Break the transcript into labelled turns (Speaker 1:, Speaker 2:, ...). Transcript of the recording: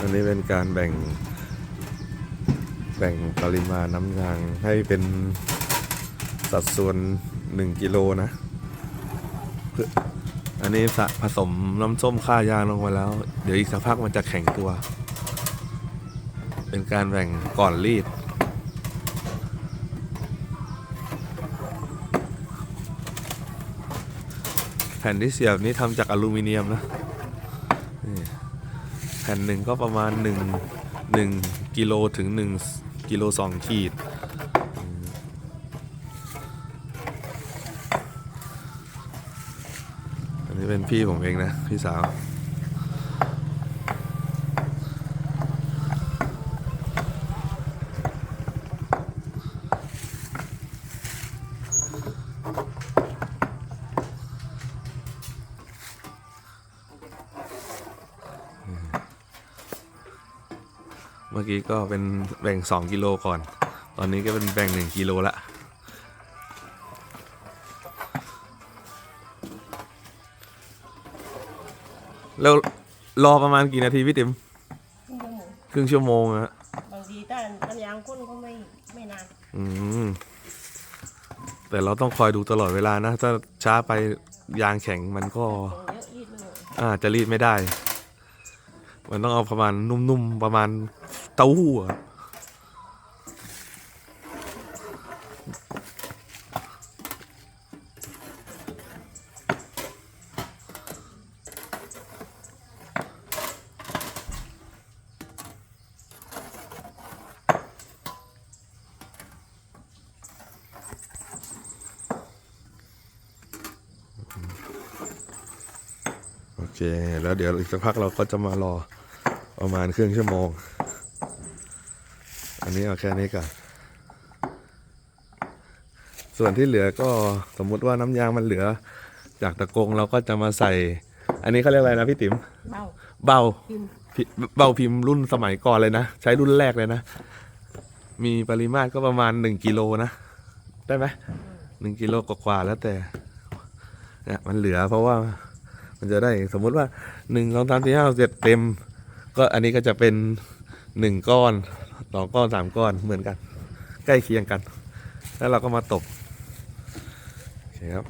Speaker 1: อันนี้เป็นการแบ่ง แบ่งปริมาณน้ำยางให้เป็นสัดส่วน 1 กิโลนะอันนี้สะผสมน้ำส้มค่ายางลงไปแล้ว เดี๋ยวอีกสักพักมันจะแข็งตัว เป็นการแบ่งก่อนรีดแผ่นที่เสียบนี้ทำจากอลูมิเนียมนะนี่ ผ่นหนึ่งก็ประมาณ 1 1กิโลถึง 1กิโล2ขีด อันนี้เป็นพี่ผมเองนะ พี่สาว เมื่อกี้ก็เป็นแบ่ง 2 กิโลก่อน ตอนนี้ก็เป็นแบ่ง 1 กิโลละ แล้วรอประมาณกี่นาทีพี่ติ๋ม
Speaker 2: ครึ่งชั่วโมง
Speaker 1: ครึ่งชั่วโมงอะฮะ
Speaker 2: บางทีถ้าน้ำยางข้นก็ไม่ไม่นาน
Speaker 1: อืม แต่เราต้องคอยดูตลอดเวลานะ ถ้าช้าไปยางแข็งมันก็
Speaker 2: เยอะยืดไม่หมด
Speaker 1: อาจจะรีดไม่ได้ มันต้องเอาประมาณนุ่มๆประมาณ เต้าหู้อะโอเค แล้วเดี๋ยวอีกสักพักเราก็จะมารอประมาณครึ่งชั่วโมง อันนี้เอาแค่นี้ก่อน ส่วนที่เหลือก็สมมุติว่าน้ำยางมันเหลือ จากตะกรงเราก็จะมาใส่ อันนี้เขาเรียกอะไรนะพี่ติ๋ม
Speaker 2: เบา
Speaker 1: เบา
Speaker 2: พิมพ์
Speaker 1: พิเบาพิมพ์รุ่นสมัยก่อนเลยนะ ใช้รุ่นแรกเลยนะ มีปริมาตรก็ประมาณหนึ่งกิโลนะ ได้ไหมหนึ่งกิโลกว่าๆแล้วแต่เนี่ยมันเหลือเพราะว่ามันจะได้สมมุติว่าหนึ่งสองสามสี่ห้าเจ็ดเต็ม ก็อันนี้ก็จะเป็นหนึ่งก้อน สองก้อนสามก้อนเหมือนกัน ใกล้เคียงกัน แล้วเราก็มาตกโอเคครับ